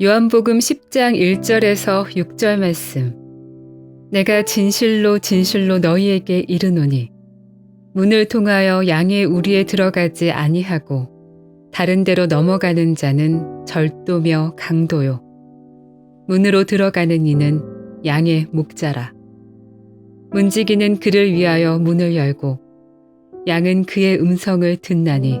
요한복음 10장 1절에서 6절 말씀. 내가 진실로 진실로 너희에게 이르노니 문을 통하여 양의 우리에 들어가지 아니하고 다른 데로 넘어가는 자는 절도며 강도요. 문으로 들어가는 이는 양의 목자라. 문지기는 그를 위하여 문을 열고 양은 그의 음성을 듣나니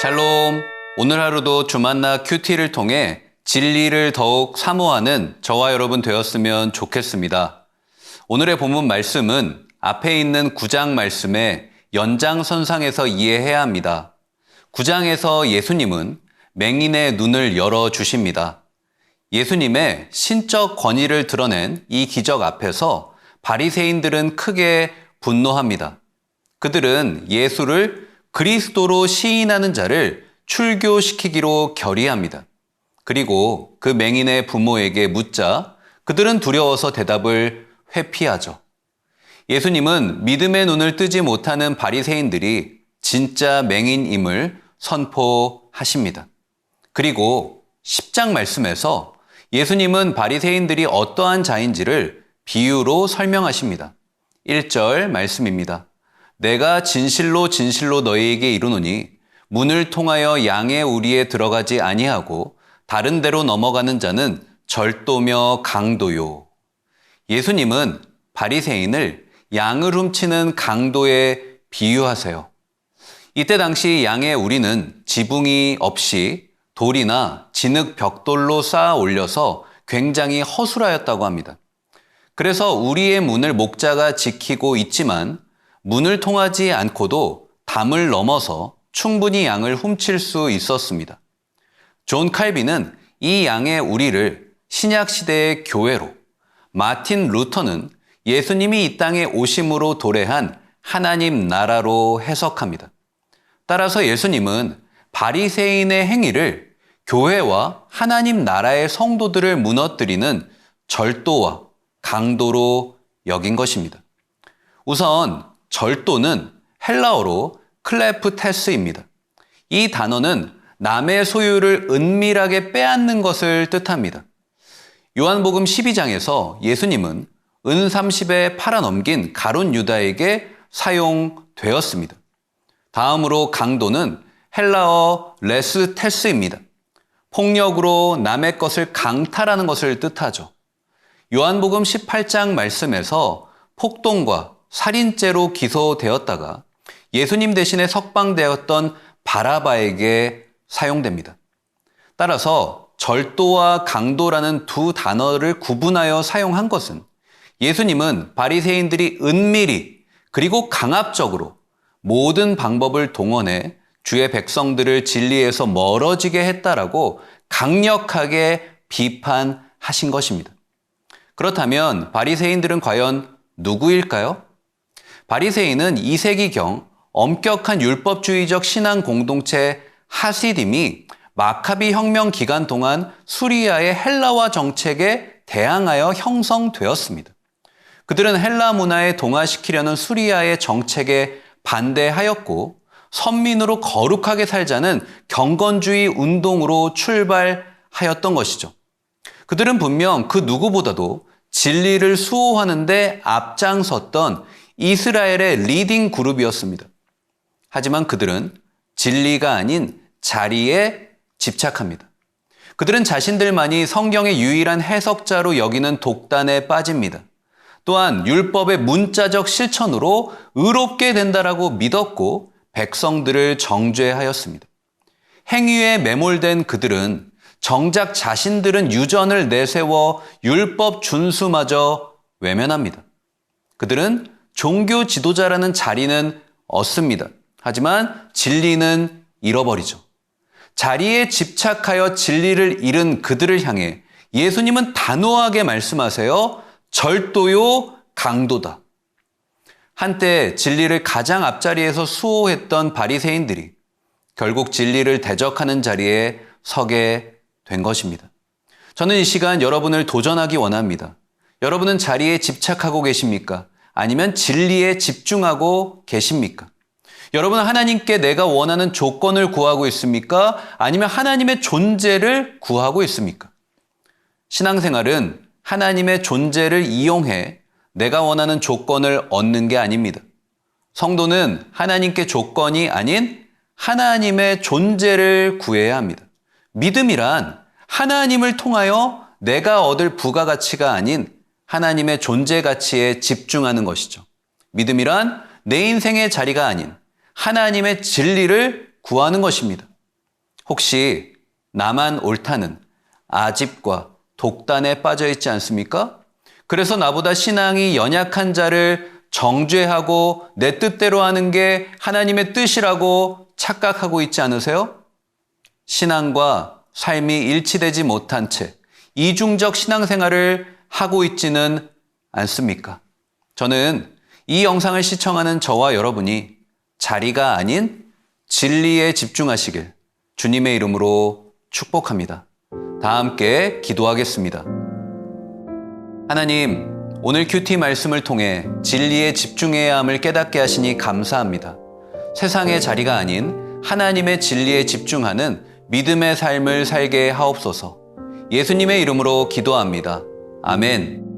샬롬. 오늘 하루도 주만나 큐티를 통해 진리를 더욱 사모하는 저와 여러분 되었으면 좋겠습니다. 오늘의 본문 말씀은 앞에 있는 9장 말씀의 연장선상에서 이해해야 합니다. 9장에서 예수님은 맹인의 눈을 열어 주십니다. 예수님의 신적 권위를 드러낸 이 기적 앞에서 바리새인들은 크게 분노합니다. 그들은 예수를 그리스도로 시인하는 자를 출교시키기로 결의합니다. 그리고 그 맹인의 부모에게 묻자 그들은 두려워서 대답을 회피하죠. 예수님은 믿음의 눈을 뜨지 못하는 바리새인들이 진짜 맹인임을 선포하십니다. 그리고 10장 말씀에서 예수님은 바리새인들이 어떠한 자인지를 비유로 설명하십니다. 1절 말씀입니다. 내가 진실로 진실로 너희에게 이르노니 문을 통하여 양의 우리에 들어가지 아니하고 다른 데로 넘어가는 자는 절도며 강도요. 예수님은 바리새인을 양을 훔치는 강도에 비유하세요. 이때 당시 양의 우리는 지붕이 없이 돌이나 진흙 벽돌로 쌓아 올려서 굉장히 허술하였다고 합니다. 그래서 우리의 문을 목자가 지키고 있지만 문을 통하지 않고도 담을 넘어서 충분히 양을 훔칠 수 있었습니다. 존 칼빈은 이 양의 우리를 신약 시대의 교회로, 마틴 루터는 예수님이 이 땅에 오심으로 도래한 하나님 나라로 해석합니다. 따라서 예수님은 바리새인의 행위를 교회와 하나님 나라의 성도들을 무너뜨리는 절도와 강도로 여긴 것입니다. 우선 절도는 헬라어로 클레프테스입니다. 이 단어는 남의 소유를 은밀하게 빼앗는 것을 뜻합니다. 요한복음 12장에서 예수님은 은 30에 팔아넘긴 가론 유다에게 사용되었습니다. 다음으로 강도는 헬라어 레스테스입니다. 폭력으로 남의 것을 강탈하는 것을 뜻하죠. 요한복음 18장 말씀에서 폭동과 살인죄로 기소되었다가 예수님 대신에 석방되었던 바라바에게 사용됩니다. 따라서 절도와 강도라는 두 단어를 구분하여 사용한 것은 예수님은 바리새인들이 은밀히 그리고 강압적으로 모든 방법을 동원해 주의 백성들을 진리에서 멀어지게 했다라고 강력하게 비판하신 것입니다. 그렇다면 바리새인들은 과연 누구일까요? 바리새인은 2세기경 엄격한 율법주의적 신앙 공동체 하시딤이 마카비 혁명 기간 동안 수리아의 헬라화 정책에 대항하여 형성되었습니다. 그들은 헬라 문화에 동화시키려는 수리아의 정책에 반대하였고 선민으로 거룩하게 살자는 경건주의 운동으로 출발하였던 것이죠. 그들은 분명 그 누구보다도 진리를 수호하는데 앞장섰던 이스라엘의 리딩 그룹이었습니다. 하지만 그들은 진리가 아닌 자리에 집착합니다. 그들은 자신들만이 성경의 유일한 해석자로 여기는 독단에 빠집니다. 또한 율법의 문자적 실천으로 의롭게 된다라고 믿었고 백성들을 정죄하였습니다. 행위에 매몰된 그들은 정작 자신들은 유전을 내세워 율법 준수마저 외면합니다. 그들은 종교 지도자라는 자리는 얻습니다. 하지만 진리는 잃어버리죠. 자리에 집착하여 진리를 잃은 그들을 향해 예수님은 단호하게 말씀하세요. 절도요, 강도다. 한때 진리를 가장 앞자리에서 수호했던 바리새인들이 결국 진리를 대적하는 자리에 서게 된 것입니다. 저는 이 시간 여러분을 도전하기 원합니다. 여러분은 자리에 집착하고 계십니까? 아니면 진리에 집중하고 계십니까? 여러분은 하나님께 내가 원하는 조건을 구하고 있습니까? 아니면 하나님의 존재를 구하고 있습니까? 신앙생활은 하나님의 존재를 이용해 내가 원하는 조건을 얻는 게 아닙니다. 성도는 하나님께 조건이 아닌 하나님의 존재를 구해야 합니다. 믿음이란 하나님을 통하여 내가 얻을 부가가치가 아닌 하나님의 존재 가치에 집중하는 것이죠. 믿음이란 내 인생의 자리가 아닌 하나님의 진리를 구하는 것입니다. 혹시 나만 옳다는 아집과 독단에 빠져 있지 않습니까? 그래서 나보다 신앙이 연약한 자를 정죄하고 내 뜻대로 하는 게 하나님의 뜻이라고 착각하고 있지 않으세요? 신앙과 삶이 일치되지 못한 채 이중적 신앙생활을 하고 있지는 않습니까? 저는 이 영상을 시청하는 저와 여러분이 자리가 아닌 진리에 집중하시길 주님의 이름으로 축복합니다. 다 함께 기도하겠습니다. 하나님, 오늘 큐티 말씀을 통해 진리에 집중해야 함을 깨닫게 하시니 감사합니다. 세상의 자리가 아닌 하나님의 진리에 집중하는 믿음의 삶을 살게 하옵소서. 예수님의 이름으로 기도합니다. 아멘.